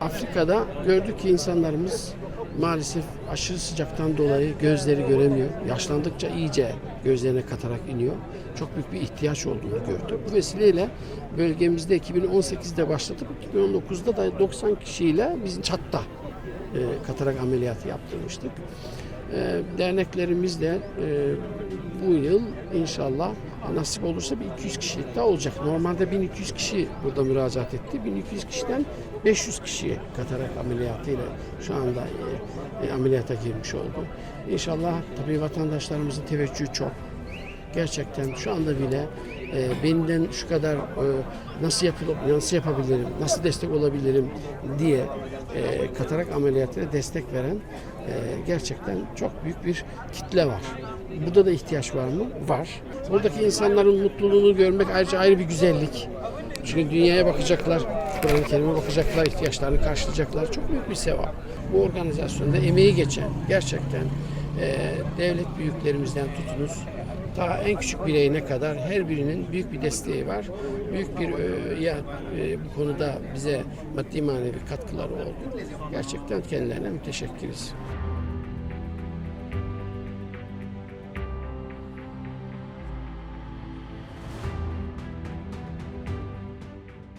Afrika'da gördük ki insanlarımız maalesef aşırı sıcaktan dolayı gözleri göremiyor. Yaşlandıkça iyice gözlerine katarak iniyor. Çok büyük bir ihtiyaç olduğunu gördük. Bu vesileyle bölgemizde 2018'de başlatıp 2019'da da 90 kişiyle biz Çat'ta e, katarak ameliyatı yaptırmıştık. E, derneklerimiz de e, bu yıl inşallah nasip olursa bir 200 kişilik daha olacak. Normalde 1200 kişi burada müracaat etti. 1200 kişiden 500 kişi katarak ameliyatıyla şu anda e, e, ameliyata girmiş oldu. İnşallah tabii vatandaşlarımızın teveccühü çok. Gerçekten şu anda bile e, benden şu kadar e, nasıl yapılıp nasıl yapabilirim, nasıl destek olabilirim diye e, katarak ameliyatına destek veren e, gerçekten çok büyük bir kitle var. Burada da ihtiyaç var mı? Var. Buradaki insanların mutluluğunu görmek ayrıca ayrı bir güzellik. Çünkü dünyaya bakacaklar, Kur'an-ı Kerim'e bakacaklar, ihtiyaçlarını karşılayacaklar. Çok büyük bir sevap. Bu organizasyonda emeği geçen, gerçekten e, devlet büyüklerimizden tutunuz, ta en küçük bireyine kadar her birinin büyük bir desteği var. Büyük bir e, ya e, bu konuda bize maddi manevi katkıları oldu. Gerçekten kendilerine müteşekkiriz.